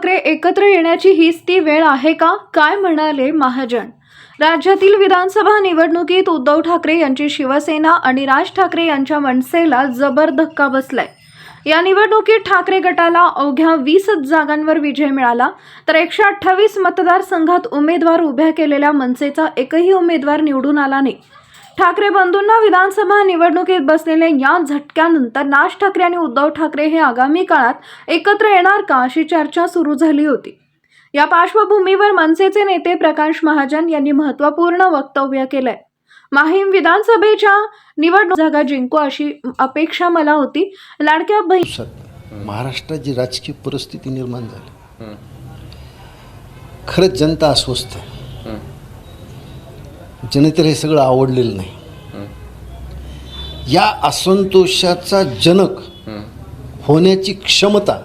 ठाकरे एकत्र येण्याची हीच ती वेळ आहे का? काय म्हणाले महाजन? राज्यातील विधानसभा निवडणुकीत उद्धव ठाकरे यांची शिवसेना आणि राज ठाकरे यांच्या मनसेला जबर धक्का बसलाय. या निवडणुकीत ठाकरे गटाला अवघ्या वीसच जागांवर विजय मिळाला तर एकशे अठ्ठावीस मतदारसंघात उमेदवार उभ्या केलेल्या मनसेचा एकही उमेदवार निवडून आला नाही. ठाकरे बंधूंना विधानसभा निवडणुकीत बसलेल्या या झटक्यानंतर राज ठाकरे आणि उद्धव ठाकरे हे आगामी काळात एकत्र येणार का अशी चर्चा सुरू झाली होती. या पार्श्वभूमीवर मनसेचे नेते प्रकाश महाजन यांनी महत्त्वपूर्ण वक्तव्य केलंय. माहीम विधानसभेच्या निवडणूक जागा जिंकू अशी अपेक्षा मला होती. लाडक्या बहीण जी राजकीय परिस्थिती निर्माण झाली. खरंच जनता अस्वस्थ आहे. जनतेला हे सगळं आवडलेलं नाही. या असंतोषाचा जनक होण्याची क्षमता